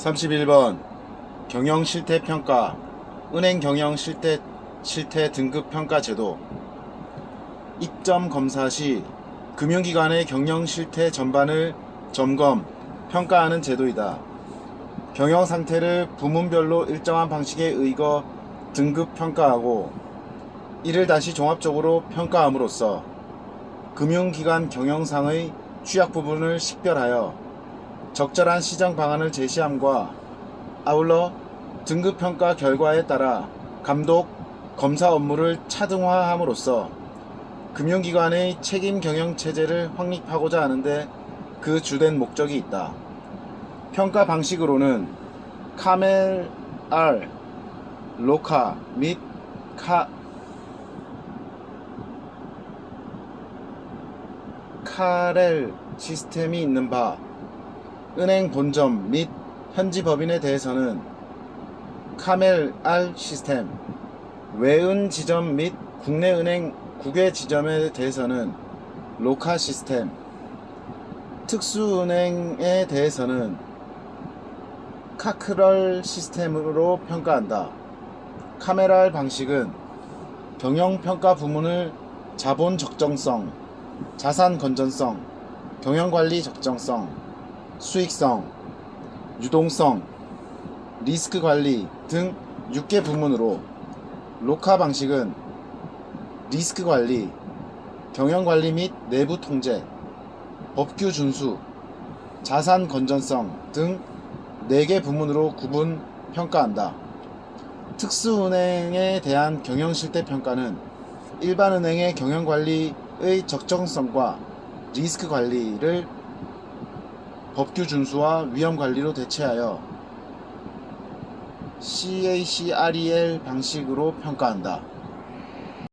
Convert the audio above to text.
31번 경영 실태 평가 은행 경영 실태 실태 등급 평가 제도 입점 검사 시 금융기관의 경영 실태 전반을 점검 평가하는 제도이다. 경영 상태를 부문별로 일정한 방식에 의거 등급 평가하고 이를 다시 종합적으로 평가함으로써 금융기관 경영상의 취약 부분을 식별하여 적절한 시장 방안을 제시함과 아울러 등급 평가 결과에 따라 감독, 검사 업무를 차등화함으로써 금융기관의 책임 경영 체제를 확립하고자 하는데 그 주된 목적이 있다. 평가 방식으로는 카멜 R, 로카 및 카, 카렐 시스템이 있는 바 은행 본점 및 현지 법인에 대해서는 카멜 R 시스템, 외은 지점 및 국내 은행 국외 지점에 대해서는 로카 시스템, 특수은행에 대해서는 카크럴 시스템으로 평가한다. 카메랄 방식은 경영평가 부문을 자본 적정성, 자산 건전성, 경영관리 적정성, 수익성, 유동성, 리스크 관리 등 6개 부문으로 로카 방식은 리스크 관리, 경영 관리 및 내부 통제, 법규 준수, 자산 건전성 등 4개 부문으로 구분 평가한다. 특수은행에 대한 경영 실태 평가는 일반 은행의 경영 관리의 적정성과 리스크 관리를 법규 준수와 위험 관리로 대체하여 CACREL 방식으로 평가한다.